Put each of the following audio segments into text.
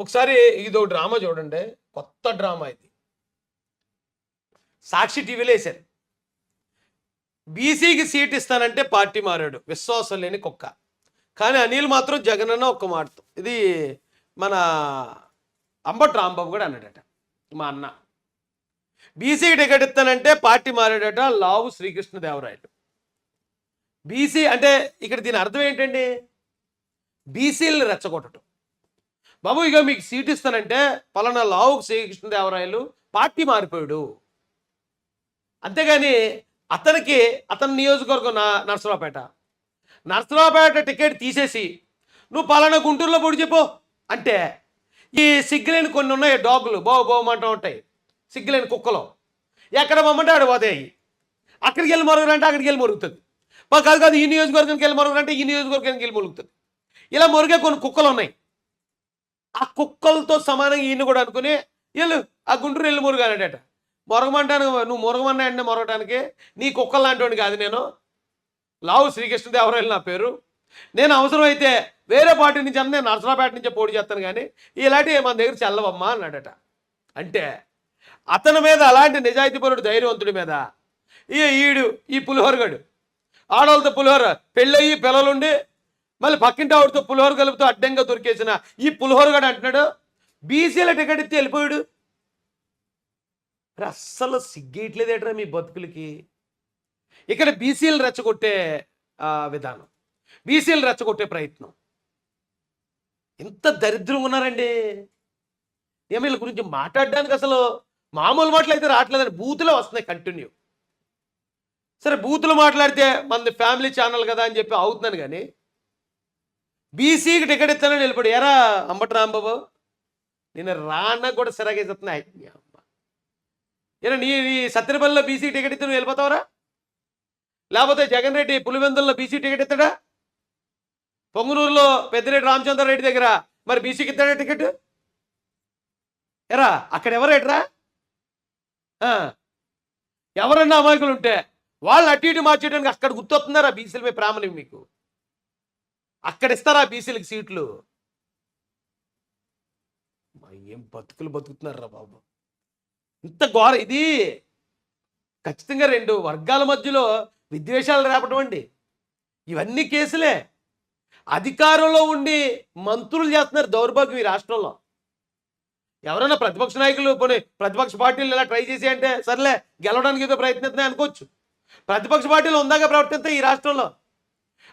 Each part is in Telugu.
ఒకసారి ఇదో డ్రామా చూడండి. కొత్త డ్రామా ఇది. సాక్షి టీవీలో వేశారు. బీసీకి సీట్ ఇస్తానంటే పార్టీ మారాడు. విశ్వాసం లేని కుక్క. కానీ అనిల్ మాత్రం జగన్ అన్న ఒక్క మాట. ఇది మన అంబట్ రాంబాబు కూడా అన్నాడట. మా అన్న. బీసీ టికెట్ ఇస్తానంటే పార్టీ మారాడట లావు శ్రీకృష్ణదేవరాయలు. బీసీ అంటే ఇక్కడ దీని అర్థం ఏంటండి? బీసీలను రెచ్చగొట్టడం. బాబు ఇక మీకు సీట్ ఇస్తానంటే పలానా లావుకు శ్రీకృష్ణదేవరాయలు పార్టీ మారిపోయాడు. అంతేగాని అతనికి అతని నియోజకవర్గం నా నర్సరావుపేట. నర్సరావుపేట టికెట్ తీసేసి నువ్వు పలానా గుంటూరులో పొడి చెప్పు అంటే ఈ సిగ్గులేని కొన్ని ఉన్నాయి డాగులు బావు బావమంటూ ఉంటాయి. సిగ్గులేని కుక్కలు. ఎక్కడ పొమ్మంటే ఆడు పోతాయి. అక్కడికి వెళ్ళి మరుగురంటే అక్కడికి వెళ్ళి మరుగుతుంది. మాకు కాదు కాదు ఈ నియోజకవర్గానికి వెళ్ళి మరుగురంటే ఈ నియోజకవర్గానికి వెళ్ళి మరుగుతుంది. ఇలా మొరిగే కొన్ని కుక్కలు ఉన్నాయి. ఆ కుక్కలతో సమానంగా ఈయన కూడా అనుకుని వెళ్ళు ఆ గుంటూరు వెళ్ళి మురుగానట మొరగమంటాను నువ్వు మురగమన్నాయండి మొరగటానికి నీ కుక్కలు లాంటి కాదు నేను. లావు శ్రీకృష్ణదేవరాయలు నా పేరు. నేను అవసరమైతే వేరే పార్టీ నుంచి అన్న నేను నరసరాపేట నుంచే పోటీ చేస్తాను కానీ ఇలాంటివి మన దగ్గర చల్లవమ్మా అన్నాడట. అంటే అతని మీద అలాంటి నిజాయితీపరుడు ధైర్యవంతుడి మీద ఈ ఈడు ఈ పులిహోరగాడు. ఆడవాళ్ళతో పులిహోర పెళ్ళయి పిల్లలుండి మళ్ళీ పక్కింటి ఆవిడతో పులిహోర కలుపుతూ అడ్డంగా దొరికేసిన ఈ పులిహోరగాడు అంటున్నాడు బీసీల టికెట్ ఇస్తే వెళ్ళిపోయాడు. అరే అస్సలు సిగ్గేయట్లేదేట్రా మీ బతుకులకి? ఇక్కడ బీసీలు రెచ్చగొట్టే విధానం బీసీలు రెచ్చగొట్టే ప్రయత్నం. ఎంత దరిద్రంగా ఉన్నారండి. ఏమో వీళ్ళ గురించి మాట్లాడడానికి అసలు మామూలు మాటలు అయితే రావట్లేదండి. బూతులే వస్తున్నాయి కంటిన్యూ సరే బూతులు మాట్లాడితే మన ఫ్యామిలీ ఛానల్ కదా అని చెప్పి అవుతున్నాను కానీ బీసీకి టికెట్ ఇస్తానని నిలబడి ఎరా అంబటి రాంబాబు నేను రాన్న కూడా సిరాగే అమ్మ ఏరా నీ నీ సత్యనపల్లిలో బీసీ టికెట్ ఇస్తే నువ్వు వెళ్ళిపోతావరా? లేకపోతే జగన్ రెడ్డి పులివెందుల్లో బీసీ టికెట్ ఇస్తాడా? పొంగునూరులో పెద్దిరెడ్డి రామచంద్రారెడ్డి దగ్గర మరి బీసీకి ఇస్తాడా టికెట్? ఎరా అక్కడ ఎవరేట్రా ఎవరన్నా అమాయకులు ఉంటే వాళ్ళు అటు ఇటు మార్చేయడానికి అక్కడ గుర్తొస్తున్నారా బీసీలపై ప్రామణ్యం మీకు? అక్కడ ఇస్తారా బీసీలకు సీట్లు? ఏం బతుకులు బతుకుతున్నారా బాబు. ఇంత ఘోర ఇది. ఖచ్చితంగా రెండు వర్గాల మధ్యలో విద్వేషాలు రేపటం అండి. ఇవన్నీ కేసులే. అధికారంలో ఉండి మంత్రులు చేస్తున్నారు దౌర్భాగ్యం ఈ రాష్ట్రంలో. ఎవరైనా ప్రతిపక్ష నాయకులు పోనీ ప్రతిపక్ష పార్టీలు ఇలా ట్రై చేసి అంటే సర్లే గెలవడానికి ఏదో ప్రయత్నిస్తున్నాయి అనుకోవచ్చు. ప్రతిపక్ష పార్టీలు ఉందాక ప్రవర్తిస్తాయి ఈ రాష్ట్రంలో.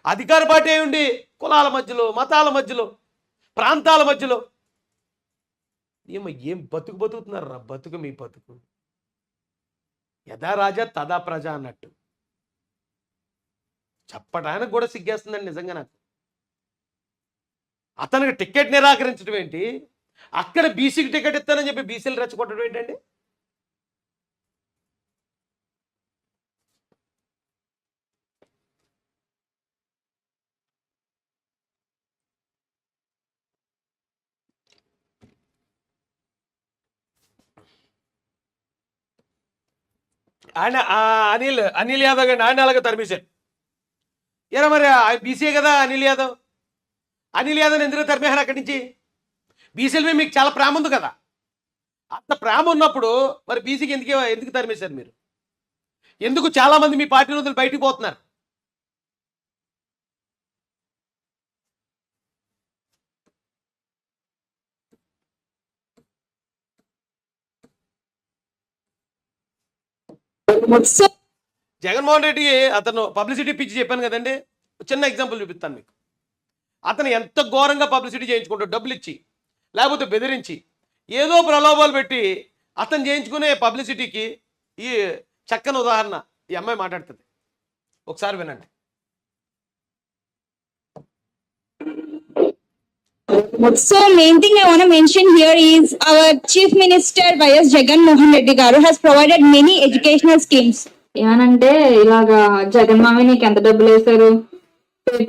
అధికార పార్టీ ఉండి కులాల మధ్యలో మతాల మధ్యలో ప్రాంతాల మధ్యలో. ఏమో ఏం బతుకు బతుకుతున్నారు రా? బతుకు మీ బతుకు. యథా రాజా తదా ప్రజ అన్నట్టు. చెప్పడానికి కూడా సిగ్గేస్తుందండి నిజంగా నాకు. అతనికి టికెట్ నిరాకరించడం ఏంటి? అక్కడ బీసీకి టికెట్ ఇస్తానని చెప్పి బీసీలు రెచ్చగొట్టడం ఏంటండి? ఆయన అనిల్ అనిల్ యాదవ్ గారిని ఆయన అలాగే తరిమేశారు. ఏరా మరి బీసీ కదా అనిల్ యాదవ్? అనిల్ యాదవ్ ఎందుకు తరిమేశారు అక్కడి నుంచి? బీసీల మీద మీకు చాలా ప్రేమ ఉంది కదా. అంత ప్రేమ ఉన్నప్పుడు మరి బీసీకి ఎందుకు ఎందుకు తరిమేశారు మీరు? ఎందుకు చాలామంది మీ పార్టీ వదిలి బయటికి పోతున్నారు? జగన్మోహన్ రెడ్డి అతను పబ్లిసిటీ పిచ్చి చెప్పాను కదండి. చిన్న ఎగ్జాంపుల్ చూపిస్తాను మీకు. అతను ఎంత ఘోరంగా పబ్లిసిటీ చేయించుకుంటాడు డబ్బులు ఇచ్చి లేకపోతే బెదిరించి ఏదో ప్రలోభాలు పెట్టి అతను చేయించుకునే పబ్లిసిటీకి ఈ చక్కని ఉదాహరణ ఈ అమ్మాయి మాట్లాడుతుంది. ఒకసారి వినండి. So main thing I want to mention here is our Chief Minister Y.S. Jagan Mohan Reddy Garu has provided many educational schemes. ఏమనంటే ఇలాగా జగన్ మామి నీకు ఎంత డబ్బులు వేశారు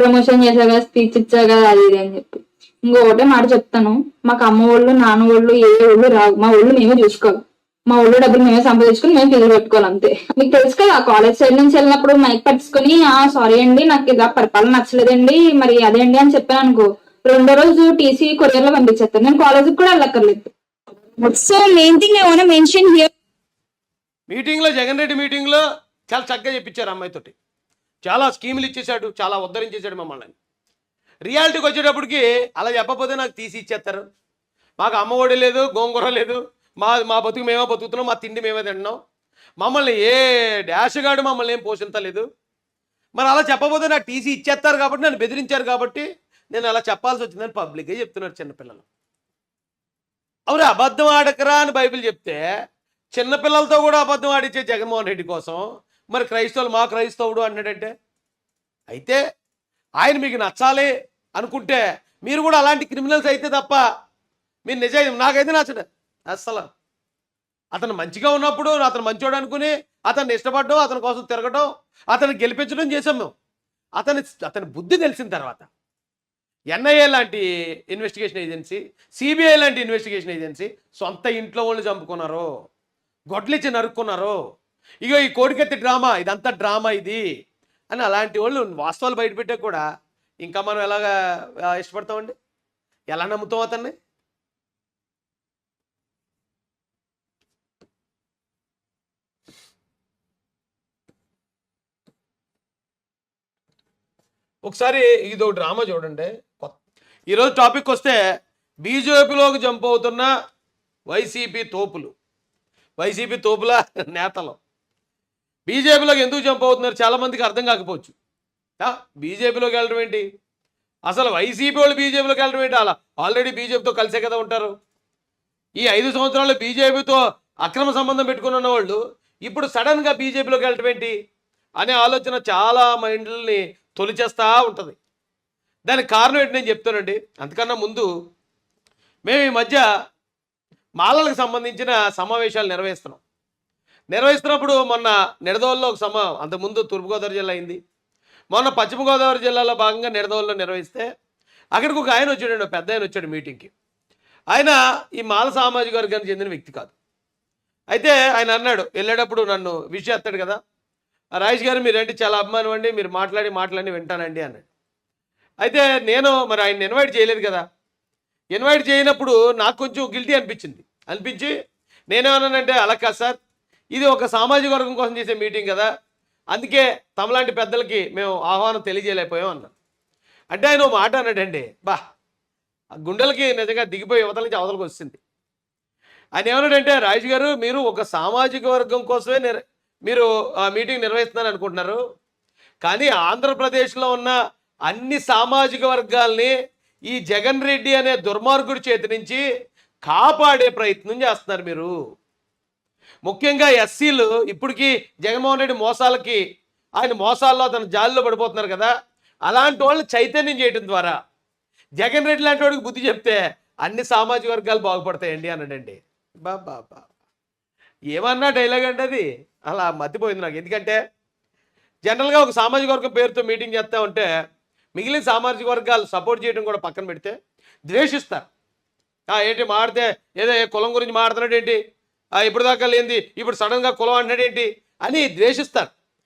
ప్రమోషన్ చేశాగా స్పీచ్ ఇచ్చాగా అది ఇది అని చెప్పి. ఇంకొకటే మాట చెప్తాను. మాకు అమ్మ వాళ్ళు నాన్న వాళ్ళు ఏ వాళ్ళు రావు. మా వాళ్ళు మేమే చూసుకోవాలి. మా ఊళ్ళో డబ్బులు మేమే సంపాదించుకుని మేము ఫీజు పెట్టుకోవాలి అంతే మీకు తెలుసు కదా కాలేజ్ సైడ్ నుంచి వెళ్ళినప్పుడు మైక్ పట్టుకుని ఆ సారీ అండి నాకు ఇలా పరిపాలన నచ్చలేదండి. మరి అదే అండి అని చెప్పాను అనుకో. రెండో రోజు టీసీ కొరియర్లో పంపించేస్తారు. నేను కాలేజీకి కూడా వెళ్ళక్కర్లేదు. Main thing I want to mention here మీటింగ్లో జగన్ రెడ్డి మీటింగ్లో చాలా చక్కగా చెప్పించారు అమ్మాయితోటి చాలా స్కీములు ఇచ్చేశాడు చాలా ఉద్ధరించేశాడు మమ్మల్ని. రియాలిటీకి వచ్చేటప్పటికి అలా చెప్పకపోతే నాకు తీసి ఇచ్చేస్తారు. మాకు అమ్మఒడి లేదు గోంగూర లేదు. మా మా బతుకు మేమే బతుకుతున్నాం మా తిండి మేమే తింటున్నాం. మమ్మల్ని ఏ డాష్ గాడు మమ్మల్ని ఏం పోషించలేదు. మరి అలా చెప్పకపోతే నాకు టీసీ ఇచ్చేస్తారు కాబట్టి నన్ను బెదిరించారు కాబట్టి నేను అలా చెప్పాల్సి వచ్చిందని పబ్లిక్గా చెప్తున్నారు చిన్నపిల్లలు. అవును అబద్ధం ఆడకరా అని బైబిల్ చెప్తే చిన్నపిల్లలతో కూడా అబద్ధం ఆడిచ్చే జగన్మోహన్ రెడ్డి కోసం మరి క్రైస్తవులు మా క్రైస్తవుడు అన్నాడంటే అయితే ఆయన మీకు నచ్చాలి అనుకుంటే మీరు కూడా అలాంటి క్రిమినల్స్ అయితే తప్ప మీరు నిజం నాకైతే నచ్చడు అస్సలు. అతను మంచిగా ఉన్నప్పుడు అతను మంచోడు అనుకుని అతన్ని ఇష్టపడడం అతని కోసం తిరగడం అతన్ని గెలిపించడం చేసాం మేము. అతని అతని బుద్ధి తెలిసిన తర్వాత ఎన్ఐఏ లాంటి ఇన్వెస్టిగేషన్ ఏజెన్సీ సిబిఐ లాంటి ఇన్వెస్టిగేషన్ ఏజెన్సీ సొంత ఇంట్లో వాళ్ళు చంపుకున్నారు. గొడ్లిచ్చి నరుక్కున్నారు. ఇగో ఈ కోడికెత్తి డ్రామా ఇదంతా డ్రామా ఇది అని అలాంటి వాళ్ళు వాస్తవాలు బయటపెట్టే కూడా ఇంకా మనం ఎలాగా ఇష్టపడతామండి? ఎలా నమ్ముతాం అతన్ని? ఒకసారి ఇది ఒక డ్రామా చూడండి. కొత్త- ఈరోజు టాపిక్ వస్తే బీజేపీలోకి జంప్ అవుతున్న వైసీపీ తోపులు. వైసీపీ తోపుల నేతలు. బీజేపీలోకి ఎందుకు జంప్ అవుతున్నారు చాలామందికి అర్థం కాకపోవచ్చు. బీజేపీలోకి వెళ్ళడం ఏంటి? అసలు వైసీపీ వాళ్ళు బీజేపీలోకి వెళ్ళడం ఏంటి? అలా ఆల్రెడీ బీజేపీతో కలిసే కదా ఉంటారు. ఈ ఐదు సంవత్సరాలు బీజేపీతో అక్రమ సంబంధం పెట్టుకుని ఉన్న వాళ్ళు ఇప్పుడు సడన్గా బీజేపీలోకి వెళ్ళటం ఏంటి? అనే ఆలోచన చాలా మైండ్లని తొలిచేస్తూ ఉంటుంది. దానికి కారణం ఏంటి నేను చెప్తానండి. అంతకన్నా ముందు మేము ఈ మధ్య మాలలకు సంబంధించిన సమావేశాలు నిర్వహిస్తున్నాం. నిర్వహిస్తున్నప్పుడు మొన్న నిడదవల్లో ఒక సమా అంతకుముందు తూర్పుగోదావరి జిల్లా అయింది. మొన్న పశ్చిమ గోదావరి జిల్లాలో భాగంగా నిడదవల్లో నిర్వహిస్తే అక్కడికి ఒక ఆయన వచ్చాడు పెద్ద ఆయన వచ్చాడు మీటింగ్కి. ఆయన ఈ మాల సామాజిక వర్గానికి చెందిన వ్యక్తి కాదు. అయితే ఆయన అన్నాడు వెళ్ళేటప్పుడు నన్ను విషయం ఎత్తాడు కదా రాజేష్ గారు మీరంటే చాలా అభిమానం అండి మీరు మాట్లాడి మాట్లాడి వింటానండి అన్నాడు. అయితే నేను మరి ఆయన ఇన్వైట్ చేయలేదు కదా. ఇన్వైట్ చేయనప్పుడు నాకు కొంచెం గిల్టీ అనిపించింది. అనిపించి నేనేమన్నానంటే అలా కాదు సార్ ఇది ఒక సామాజిక వర్గం కోసం చేసే మీటింగ్ కదా అందుకే తమలాంటి పెద్దలకి మేము ఆహ్వానం తెలియజేయలేకపోయాం అన్నా అంటే ఆయన మాట అన్నాడండి బా ఆ గుండెలకి నిజంగా దిగిపోయి యువతల నుంచి అవతలకు వస్తుంది ఆయన ఏమన్నాడంటే రాజు గారు మీరు ఒక సామాజిక వర్గం కోసమే మీరు ఆ మీటింగ్ నిర్వహిస్తున్నారు అనుకుంటున్నారు. కానీ ఆంధ్రప్రదేశ్లో ఉన్న అన్ని సామాజిక వర్గాల్ని ఈ జగన్ రెడ్డి అనే దుర్మార్గుడి చేతి నుంచి కాపాడే ప్రయత్నం చేస్తున్నారు మీరు. ముఖ్యంగా ఎస్సీలు ఇప్పటికీ జగన్మోహన్ రెడ్డి మోసాలకి ఆయన మోసాల్లో అతను జాలిలో పడిపోతున్నారు కదా. అలాంటి వాళ్ళు చైతన్యం చేయడం ద్వారా జగన్ రెడ్డి లాంటి వాడికి బుద్ధి చెప్తే అన్ని సామాజిక వర్గాలు బాగుపడతాయండి అన్నాడండి. బాబా బా ఏమన్నా డైలాగ్ అండి అది? అలా మతిపోయింది నాకు. ఎందుకంటే జనరల్గా ఒక సామాజిక వర్గం పేరుతో మీటింగ్ చేస్తా ఉంటే మిగిలిన సామాజిక వర్గాలు సపోర్ట్ చేయడం కూడా పక్కన పెడితే ద్వేషిస్తారు. ఏంటి మాడితే ఏదో కులం గురించి మాడుతున్నాడు ఏంటి? ఇప్పుడు దాకా లేనిది ఇప్పుడు సడన్గా కులం అంటున్నాడు ఏంటి? అని ద్వేషిస్తారు.